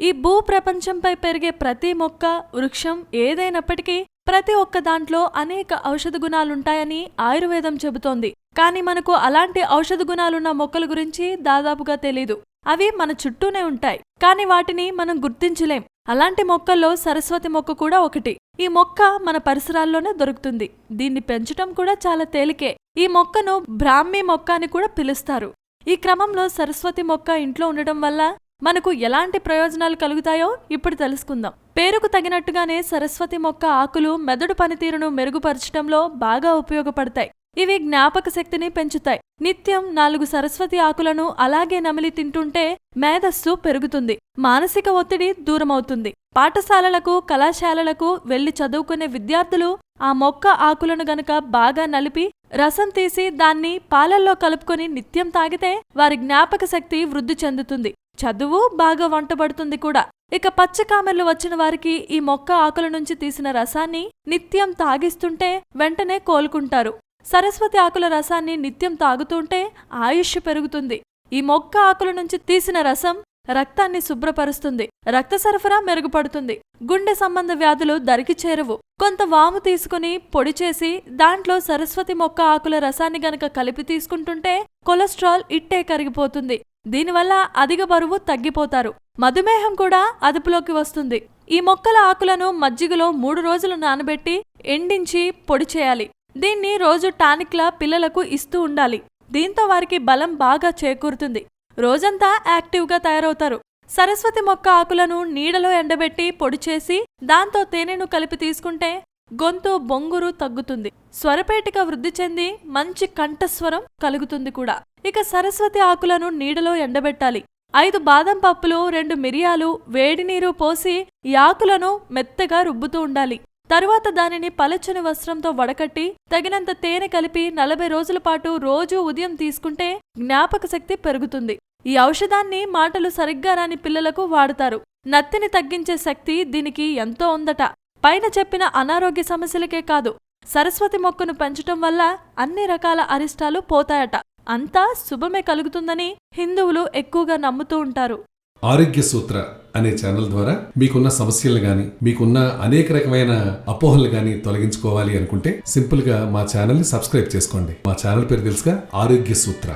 ఈ భూ ప్రపంచంపై పెరిగే ప్రతి మొక్క వృక్షం ఏదైనప్పటికీ ప్రతి ఒక్క దాంట్లో అనేక ఔషధ గుణాలుంటాయని ఆయుర్వేదం చెబుతోంది. కానీ మనకు అలాంటి ఔషధ గుణాలున్న మొక్కల గురించి దాదాపుగా తెలీదు. అవి మన చుట్టూనే ఉంటాయి. కానీ వాటిని మనం గుర్తించలేం. అలాంటి మొక్కల్లో సరస్వతి మొక్క కూడా ఒకటి. ఈ మొక్క మన పరిసరాల్లోనే దొరుకుతుంది. దీన్ని పెంచటం కూడా చాలా తేలికే. ఈ మొక్కను బ్రాహ్మీ మొక్క అని కూడా పిలుస్తారు. ఈ క్రమంలో సరస్వతి మొక్క ఇంట్లో ఉండటం వల్ల మనకు ఎలాంటి ప్రయోజనాలు కలుగుతాయో ఇప్పుడు తెలుసుకుందాం. పేరుకు తగినట్టుగానే సరస్వతి మొక్క ఆకులు మెదడు పనితీరును మెరుగుపరచడంలో బాగా ఉపయోగపడతాయి. ఇవి జ్ఞాపక శక్తిని పెంచుతాయి. నిత్యం నాలుగు సరస్వతి ఆకులను అలాగే నమిలి తింటుంటే మేధస్సు పెరుగుతుంది. మానసిక ఒత్తిడి దూరమవుతుంది. పాఠశాలలకు కళాశాలలకు వెళ్ళి చదువుకునే విద్యార్థులు ఆ మొక్క ఆకులను గనక బాగా నలిపి రసం తీసి దాన్ని పాలల్లో కలుపుకొని నిత్యం తాగితే వారి జ్ఞాపక శక్తి వృద్ధి చెందుతుంది. చదువు బాగా వంటబడుతుంది కూడా. ఇక పచ్చకామెర్లు వచ్చిన వారికి ఈ మొక్క ఆకుల నుంచి తీసిన రసాన్ని నిత్యం తాగిస్తుంటే వెంటనే కోలుకుంటారు. సరస్వతి ఆకుల రసాన్ని నిత్యం తాగుతుంటే ఆయుష్ పెరుగుతుంది. ఈ మొక్క ఆకుల నుంచి తీసిన రసం రక్తాన్ని శుభ్రపరుస్తుంది. రక్త సరఫరా మెరుగుపడుతుంది. గుండె సంబంధ వ్యాధులు దరికి చేరవు. కొంత వాము తీసుకుని పొడి చేసి దాంట్లో సరస్వతి మొక్క ఆకుల రసాన్ని గనక కలిపి తీసుకుంటుంటే కొలెస్ట్రాల్ ఇట్టే కరిగిపోతుంది. దీనివల్ల అధిక బరువు తగ్గిపోతారు. మధుమేహం కూడా అదుపులోకి వస్తుంది. ఈ మొక్కల ఆకులను మజ్జిగలో మూడు రోజులు నానబెట్టి ఎండించి పొడి చేయాలి. దీన్ని రోజు టానిక్లా పిల్లలకు ఇస్తూ ఉండాలి. దీంతో వారికి బలం బాగా చేకూరుతుంది. రోజంతా యాక్టివ్గా తయారవుతారు. సరస్వతి మొక్క ఆకులను నీడలో ఎండబెట్టి పొడి చేసి దాంతో తేనెను కలిపి తీసుకుంటే గొంతు బొంగురు తగ్గుతుంది. స్వరపేటిక వృద్ధి చెంది మంచి కంఠస్వరం కలుగుతుంది కూడా. ఇక సరస్వతి ఆకులను నీడలో ఎండబెట్టాలి. ఐదు బాదం పప్పులు రెండు మిరియాలు వేడి నీరు పోసి ఈ ఆకులను మెత్తగా రుబ్బుతూ ఉండాలి. తరువాత దానిని పలచని వస్త్రంతో వడకట్టి తగినంత తేనె కలిపి నలభై రోజుల పాటు రోజూ ఉదయం తీసుకుంటే జ్ఞాపక శక్తి పెరుగుతుంది. ఈ ఔషధాన్ని మాటలు సరిగ్గా రాని పిల్లలకు వాడతారు. నత్తిని తగ్గించే శక్తి దీనికి ఎంతో ఉందట. పైన చెప్పిన అనారోగ్య సమస్యలకే కాదు సరస్వతి మొక్కను పెంచటం వల్ల అన్ని రకాల అరిష్టాలు పోతాయట. అంతా శుభమే కలుగుతుందని హిందువులు ఎక్కువగా నమ్ముతూ ఉంటారు. ఆరోగ్య సూత్ర అనే ఛానల్ ద్వారా మీకున్న సమస్యలు గాని మీకున్న అనేక రకమైన అపోహలు గాని తొలగించుకోవాలి అనుకుంటే సింపుల్గా మా ఛానల్ని సబ్స్క్రైబ్ చేసుకోండి. మా ఛానల్ పేరు తెలుసుగా ఆరోగ్య సూత్ర.